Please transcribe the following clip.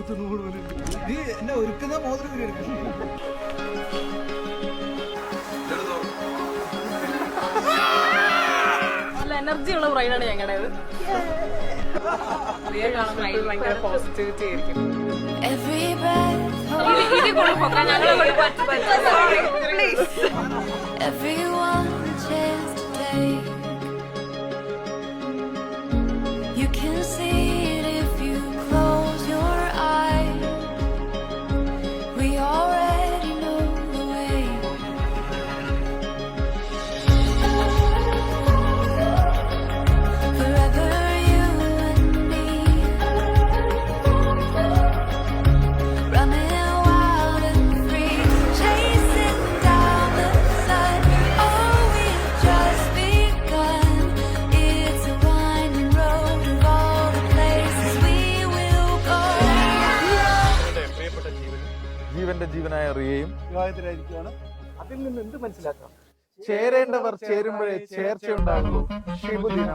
അപ്പുറത്ത് നൂറ് നീ എന്നെ ഒരുക്കുന്ന മോതിരം കൂടി എടുക്കണം നല്ല എനർജി ഉള്ള ബ്രൈഡാണ് ഞങ്ങളുടേത് പോസിറ്റിവിറ്റി ആയിരിക്കും. ഇത് ഞങ്ങളെ ജീവന്റെ ജീവനായ അറിയുകയും വിവാഹത്തിലായിരിക്കുകയാണ് അതിൽ നിന്ന് എന്ത് മനസ്സിലാക്കാം? ചേരേണ്ടവർ ചേരുമ്പോഴേ ചേർച്ചയുണ്ടാകുള്ളൂ. ഷിബുദിനം